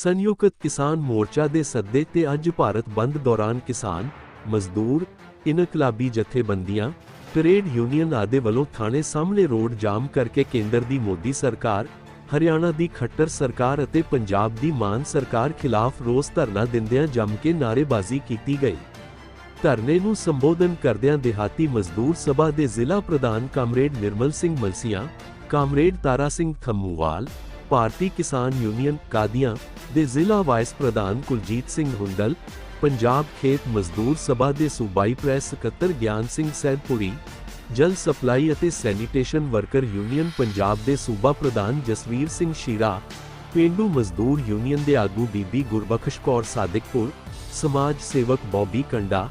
ਸੰਯੁਕਤ ਕਿਸਾਨ ਮੋਰਚਾ ਦੇ ਸੱਦੇ ਤੇ ਅੱਜ ਭਾਰਤ ਬੰਦ ਦੌਰਾਨ ਕਿਸਾਨ, ਮਜ਼ਦੂਰ, ਇਨਕਲਾਬੀ ਜਥੇਬੰਦੀਆਂ, ਟਰੇਡ ਯੂਨੀਅਨ ਆਦਿ ਵੱਲੋਂ ਥਾਣੇ ਸਾਹਮਣੇ ਰੋਡ ਜਾਮ ਕਰਕੇ ਕੇਂਦਰ ਦੀ ਮੋਦੀ ਸਰਕਾਰ, ਹਰਿਆਣਾ ਦੀ ਖੱਟਰ ਸਰਕਾਰ ਅਤੇ ਪੰਜਾਬ ਦੀ ਮਾਨ ਸਰਕਾਰ ਖਿਲਾਫ ਰੋਸ ਧਰਨਾ ਦਿੰਦਿਆਂ ਜੰਮ ਕੇ ਨਾਅਰੇਬਾਜ਼ੀ ਕੀਤੀ ਗਈ। ਧਰਨੇ ਨੂੰ ਸੰਬੋਧਨ ਕਰਦਿਆਂ ਦਿਹਾਤੀ ਮਜ਼ਦੂਰ ਸਭਾ ਦੇ ਜ਼ਿਲ੍ਹਾ ਪ੍ਰਧਾਨ comrade Nirmal Singh Malsian, comrade Tara Singh Thammuwal, Bharti Kisan union Qadian ਦੇ ਜ਼ਿਲ੍ਹਾ ਵਾਈਸ ਪ੍ਰਧਾਨ ਕੁਲਜੀਤ ਸਿੰਘ ਹੁੰਦਲ ਪੰਜਾਬ ਖੇਤ ਮਜ਼ਦੂਰ ਸਭਾ ਦੇ ਸੂਬਾਈ ਪ੍ਰੈਸ ਸਕੱਤਰ ਗਿਆਨ ਸਿੰਘ ਸੈਦਪੁਰੀ, ਜਲ ਸਪਲਾਈ ਅਤੇ ਸੈਨੀਟੇਸ਼ਨ ਵਰਕਰ ਯੂਨੀਅਨ ਪੰਜਾਬ ਦੇ ਸੂਬਾ ਪ੍ਰਧਾਨ ਜਸਵੀਰ ਸਿੰਘ ਸ਼ੀਰਾ, ਪੇਂਡੂ ਮਜ਼ਦੂਰ ਯੂਨੀਅਨ ਦੇ ਆਗੂ ਬੀਬੀ ਗੁਰਬਖਸ਼ ਕੌਰ ਸਾਦਿਕਪੁਰ, ਸਮਾਜ ਸੇਵਕ ਬੌਬੀ ਕੰਡਾ,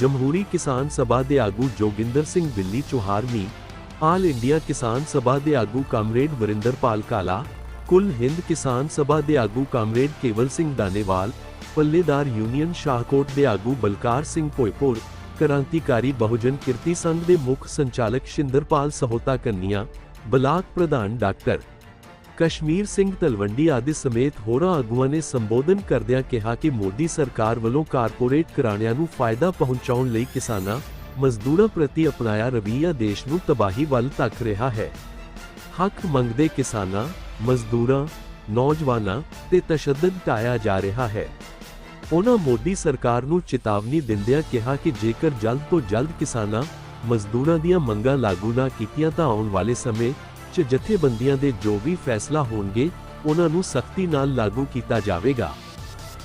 ਜਮਹੂਰੀ ਕਿਸਾਨ ਸਭਾ ਦੇ ਆਗੂ ਜੋਗਿੰਦਰ ਸਿੰਘ ਬਿੱਲੀ ਚੋਹਾਰਮੀ, ਆਲ ਇੰਡੀਆ ਕਿਸਾਨ ਸਭਾ ਦੇ ਆਗੂ ਕਾਮਰੇਡ ਵਰਿੰਦਰਪਾਲ ਕਾਲਾ ਕੁੱਲ ਹਿੰਦ ਕਿਸਾਨ ਸਭਾ ਦੇ ਆਗੂ ਕਾਮਰੇਡ ਕੇਵਲ ਸਿੰਘ ਦਾਨੇਵਾਲ, ਪੱਲੇਦਾਰ ਯੂਨੀਅਨ ਸ਼ਾਹਕੋਟ ਦੇ ਆਗੂ ਬਲਕਾਰ ਸਿੰਘ ਭੋਇਪੁਰ, ਕ੍ਰਾਂਤੀਕਾਰੀ ਬਹੁਜਨ ਕਿਰਤੀ ਸੰਘ ਦੇ ਮੁੱਖ ਸੰਚਾਲਕ ਸ਼ਿੰਦਰਪਾਲ ਸਹੋਤਾ ਕੰਨੀਆ, ਬਲਾਕ ਪ੍ਰਧਾਨ ਡਾਕਟਰ ਕਸ਼ਮੀਰ ਸਿੰਘ ਤਲਵੰਡੀ ਆਦਿ ਸਮੇਤ ਹੋਰਾਂ ਆਗੂਆਂ ਨੇ ਸੰਬੋਧਨ ਕਰਦਿਆਂ ਕਿਹਾ ਕਿ ਮੋਦੀ ਸਰਕਾਰ ਵੱਲੋਂ ਕਾਰਪੋਰੇਟ ਘਰਾਣਿਆਂ ਨੂੰ ਫਾਇਦਾ ਪਹੁੰਚਾਉਣ ਲਈ ਕਿਸਾਨਾਂ, ਮਜ਼ਦੂਰਾਂ ਪ੍ਰਤੀ ਅਪਣਾਇਆ ਰਵੱਈਆ ਦੇਸ਼ ਨੂੰ ਤਬਾਹੀ ਵੱਲ ਧੱਕ ਰਿਹਾ ਹੈ। ਹੱਕ ਮੰਗਦੇ ਕਿਸਾਨਾਂ ਮਜ਼ਦੂਰਾਂ, ਨੌਜਵਾਨਾਂ ਤੇ ਤਸ਼ੱਦਦ ਢਾਇਆ ਜਾ ਰਿਹਾ ਹੈ। ਉਹਨਾਂ ਮੋਦੀ ਸਰਕਾਰ ਨੂੰ ਚੇਤਾਵਨੀ ਦਿੰਦਿਆਂ ਕਿਹਾ ਕਿ ਜੇਕਰ ਜਲਦ ਤੋਂ ਜਲਦ ਕਿਸਾਨਾਂ ਮਜ਼ਦੂਰਾਂ ਦੀਆਂ ਮੰਗਾਂ ਲਾਗੂ ਨਾ ਕੀਤੀਆਂ ਤਾਂ ਆਉਣ ਵਾਲੇ ਸਮੇਂ 'ਚ ਜਥੇਬੰਦੀਆਂ ਦੇ ਜੋ ਵੀ ਫੈਸਲਾ ਹੋਣਗੇ ਉਹਨਾਂ ਨੂੰ ਸਖਤੀ ਨਾਲ ਲਾਗੂ ਕੀਤਾ ਜਾਵੇਗਾ।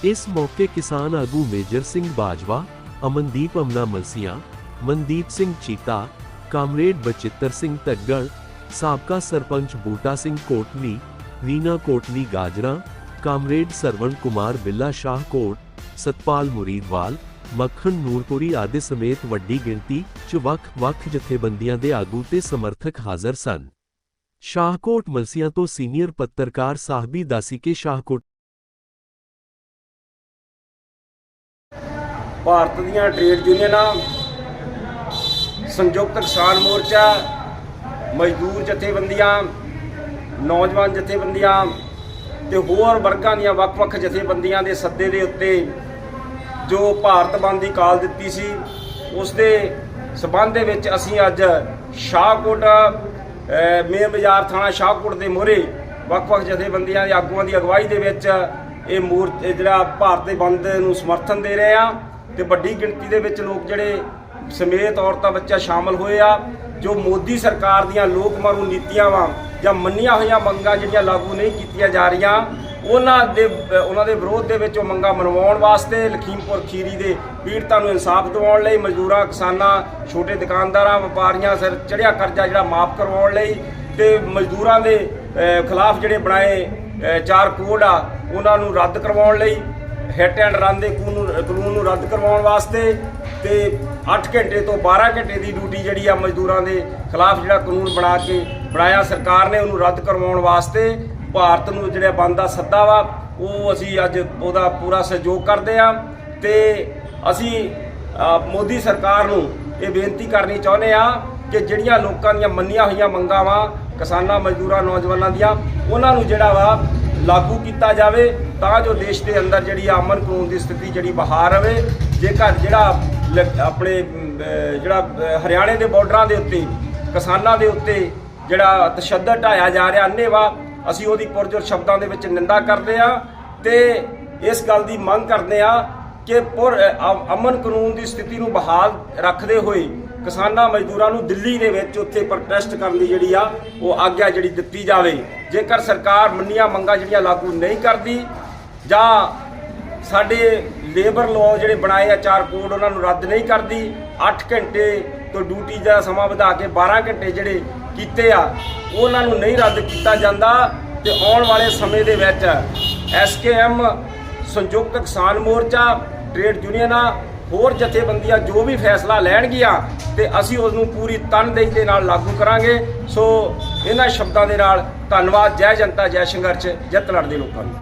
ਇਸ ਮੌਕੇ ਕਿਸਾਨ ਆਗੂ ਮੇਜਰ ਸਿੰਘ ਬਾਜਵਾ, ਅਮਨਦੀਪ ਅਮਨਾ ਮਲਸੀਆਂ ਮਨਦੀਪ ਸਿੰਘ ਚੀਤਾ, ਕਾਮਰੇਡ ਬਚਿੱਤਰ ਸਿੰਘ ਤੱਗੜ ਸਾਬਕਾ ਸਰਪੰਚ ਬੂਟਾ ਸਿੰਘ ਕੋਟਲੀ ਰੀਨਾ ਕੋਟਲੀ ਗਾਜਰਾ, ਕਾਮਰੇਡ ਸਰਵਣ ਕੁਮਾਰ ਬਿੱਲਾ ਸ਼ਾਹਕੋਟ ਸਤਪਾਲ ਮੁਰੀਦਵਾਲ ਮੱਖਣ ਨੂਰਪੁਰੀ ਆਦਿ ਸਮੇਤ ਵੱਡੀ ਗਿਣਤੀ 'ਚ ਵੱਖ-ਵੱਖ ਜਥੇਬੰਦੀਆਂ ਦੇ ਆਗੂ ਤੇ ਸਮਰਥਕ ਹਾਜ਼ਰ ਸਨ। ਸ਼ਾਹਕੋਟ ਮਲਸੀਆਂ ਤੋਂ ਸੀਨੀਅਰ ਪੱਤਰਕਾਰ ਸਾਹਿਬੀ ਦਾਸੀਕੇ ਸ਼ਾਹਕੋਟ ਭਾਰਤ ਦੀਆਂ ਟ੍ਰੇਡ ਯੂਨੀਅਨਾਂ, ਸੰਯੁਕਤ ਕਿਸਾਨ ਮੋਰਚਾ ਮਜ਼ਦੂਰ ਜਥੇਬੰਦੀਆਂ, ਨੌਜਵਾਨ ਜਥੇਬੰਦੀਆਂ ਤੇ ਹੋਰ ਵਰਗਾਂ ਦੀਆਂ ਵੱਖ-ਵੱਖ ਜਥੇਬੰਦੀਆਂ ਦੇ ਸੱਦੇ ਦੇ ਉੱਤੇ ਜੋ ਭਾਰਤ ਬੰਦ ਦੀ ਕਾਲ ਦਿੱਤੀ ਸੀ, ਉਸ ਦੇ ਸਬੰਧ ਦੇ ਵਿੱਚ ਅਸੀਂ ਅੱਜ ਸ਼ਾਹਕੋਟ ਮੇਨ ਬਾਜ਼ਾਰ ਥਾਣਾ ਸ਼ਾਹਕੋਟ ਦੇ ਮੋਹਰੇ ਵੱਖ-ਵੱਖ ਜਥੇਬੰਦੀਆਂ ਦੇ ਆਗੂਆਂ ਦੀ ਅਗਵਾਈ ਦੇ ਵਿੱਚ ਇਹ ਮੂਰ ਜਿਹੜਾ ਭਾਰਤ ਦੇ ਬੰਦ ਨੂੰ ਸਮਰਥਨ ਦੇ ਰਹੇ ਆ ਤੇ ਵੱਡੀ ਗਿਣਤੀ ਦੇ ਵਿੱਚ ਲੋਕ ਜਿਹੜੇ ਸਮੇਤ ਔਰਤਾਂ, ਬੱਚਾ ਸ਼ਾਮਲ ਹੋਏ ਆ। ਜੋ ਮੋਦੀ ਸਰਕਾਰ ਦੀਆਂ ਲੋਕ ਮਾਰੂ ਨੀਤੀਆਂ ਵਾ ਜਾਂ ਮੰਨੀਆਂ ਹੋਈਆਂ ਮੰਗਾਂ ਜਿਹੜੀਆਂ ਲਾਗੂ ਨਹੀਂ ਕੀਤੀਆਂ ਜਾ ਰਹੀਆਂ, ਉਹਨਾਂ ਦੇ ਉਹਨਾਂ ਦੇ ਵਿਰੋਧ ਦੇ ਵਿੱਚ ਉਹ ਮੰਗਾਂ ਮਨਵਾਉਣ ਵਾਸਤੇ ਲਖੀਮਪੁਰ ਖੀਰੀ ਦੇ ਪੀੜਤਾਂ ਨੂੰ ਇਨਸਾਫ ਦਿਵਾਉਣ ਲਈ, ਮਜ਼ਦੂਰਾਂ, ਕਿਸਾਨਾਂ, ਛੋਟੇ ਦੁਕਾਨਦਾਰਾਂ, ਵਪਾਰੀਆਂ ਸਿਰ ਚੜਿਆ ਕਰਜ਼ਾ ਜਿਹੜਾ ਮਾਫ ਕਰਵਾਉਣ ਲਈ ਤੇ ਮਜ਼ਦੂਰਾਂ ਦੇ ਖਿਲਾਫ ਜਿਹੜੇ ਬਣਾਏ ਚਾਰ ਕੋਡ ਆ, ਉਹਨਾਂ ਨੂੰ ਰੱਦ ਕਰਵਾਉਣ ਲਈ, ਹਿੱਟ ਐਂਡ ਰਨ ਦੇ ਕਾਨੂੰਨ ਕਾਨੂੰਨ ਨੂੰ ਰੱਦ ਕਰਵਾਉਣ ਵਾਸਤੇ ਤੇ 8 ਘੰਟੇ ਤੋਂ 12 ਘੰਟੇ ਦੀ ਡਿਊਟੀ ਜਿਹੜੀ ਆ ਮਜ਼ਦੂਰਾਂ ਦੇ ਖਿਲਾਫ ਜਿਹੜਾ ਕਾਨੂੰਨ ਬਣਾ ਕੇ ਬਣਾਇਆ, ਸਰਕਾਰ ਨੇ ਉਹਨੂੰ ਰੱਦ ਕਰਵਾਉਣ ਵਾਸਤੇ ਭਾਰਤ ਨੂੰ ਜਿਹੜਾ ਬੰਦ ਸੱਦਾ ਵਾ, ਉਹ ਅਸੀਂ ਅੱਜ ਉਹਦਾ ਪੂਰਾ ਸਹਿਯੋਗ ਕਰਦੇ ਆ ਤੇ ਅਸੀਂ ਮੋਦੀ ਸਰਕਾਰ ਨੂੰ ਇਹ ਬੇਨਤੀ ਕਰਨੀ ਚਾਹੁੰਦੇ ਆ ਕਿ ਜਿਹੜੀਆਂ ਲੋਕਾਂ ਦੀਆਂ ਮੰਨੀਆਂ ਹੋਈਆਂ ਮੰਗਾਂ ਵਾ, ਕਿਸਾਨਾਂ, ਮਜ਼ਦੂਰਾਂ, ਨੌਜਵਾਨਾਂ ਦੀਆਂ, ਉਹਨਾਂ ਨੂੰ ਜਿਹੜਾ ਵਾ ਲਾਗੂ ਕੀਤਾ ਜਾਵੇ ਤਾਂ ਜੋ ਦੇਸ਼ ਦੇ ਅੰਦਰ ਜਿਹੜੀ ਆ ਅਮਨ ਕਾਨੂੰਨ ਦੀ ਸਥਿਤੀ ਜਿਹੜੀ ਬਹਾਰ ਰਵੇ ਜੇਕਰ ਜਿਹੜਾ ਆਪਣੇ ਜਿਹੜਾ ਹਰਿਆਣੇ ਦੇ ਬਾਰਡਰਾਂ ਦੇ ਉੱਤੇ, ਕਿਸਾਨਾਂ ਦੇ ਉੱਤੇ ਜਿਹੜਾ ਤਸ਼ੱਦਦ ਢਾਇਆ ਜਾ ਰਿਹਾ ਅੰਨੇਵਾ ਅਸੀਂ ਉਹਦੀ ਪੁਰਜੋਰ ਸ਼ਬਦਾਂ ਦੇ ਵਿੱਚ ਨਿੰਦਾ ਕਰਦੇ ਆ ਤੇ ਇਸ ਗੱਲ ਦੀ ਮੰਗ ਕਰਦੇ ਆ ਕਿ ਪੁਰ ਅਮਨ ਕਾਨੂੰਨ ਦੀ ਸਥਿਤੀ ਨੂੰ ਬਹਾਲ ਰੱਖਦੇ ਹੋਏ ਕਿਸਾਨਾਂ ਮਜ਼ਦੂਰਾਂ ਨੂੰ ਦਿੱਲੀ ਦੇ ਵਿੱਚ ਉੱਥੇ ਪ੍ਰੋਟੈਸਟ ਕਰਨ ਦੀ ਜਿਹੜੀ ਆ, ਉਹ ਆਗਿਆ ਜਿਹੜੀ ਦਿੱਤੀ ਜਾਵੇ। ਜੇਕਰ ਸਰਕਾਰ ਮੰਨੀਆਂ ਮੰਗਾਂ ਜਿਹੜੀਆਂ ਲਾਗੂ ਨਹੀਂ ਕਰਦੀ ਜਾਂ ਸਾਡੇ ਲੇਬਰ ਲਾਅ ਜਿਹੜੇ ਬਣਾਏ ਆ, ਚਾਰ ਕੋਡ ਉਹਨਾਂ ਨੂੰ ਰੱਦ ਨਹੀਂ ਕਰਦੀ। 8 ਘੰਟੇ ਤੋਂ ਡਿਊਟੀ ਦਾ ਸਮਾਂ ਵਧਾ ਕੇ 12 ਘੰਟੇ ਜਿਹੜੇ ਕੀਤੇ ਆ, ਉਹਨਾਂ ਨੂੰ ਨਹੀਂ ਰੱਦ ਕੀਤਾ ਜਾਂਦਾ ਤੇ ਆਉਣ ਵਾਲੇ ਸਮੇਂ ਦੇ ਵਿੱਚ ਐਸਕੇਐਮ, ਸੰਯੁਕਤ ਕਿਸਾਨ ਮੋਰਚਾ, ਟ੍ਰੇਡ ਯੂਨੀਅਨਾਂ, ਹੋਰ ਜਥੇਬੰਦੀਆਂ ਜੋ ਵੀ ਫੈਸਲਾ ਲੈਣਗੀਆਂ ਤੇ ਅਸੀਂ ਉਸ ਨੂੰ ਪੂਰੀ ਤਨਦੇਹੀ ਦੇ ਨਾਲ ਲਾਗੂ ਕਰਾਂਗੇ। ਸੋ ਇਹਨਾਂ ਸ਼ਬਦਾਂ ਦੇ ਨਾਲ ਧੰਨਵਾਦ। ਜੈ ਜਨਤਾ, ਜੈ ਸੰਘਰਸ਼ ਜਿੱਤ ਲੜਦੇ ਲੋਕਾਂ ਨੂੰ।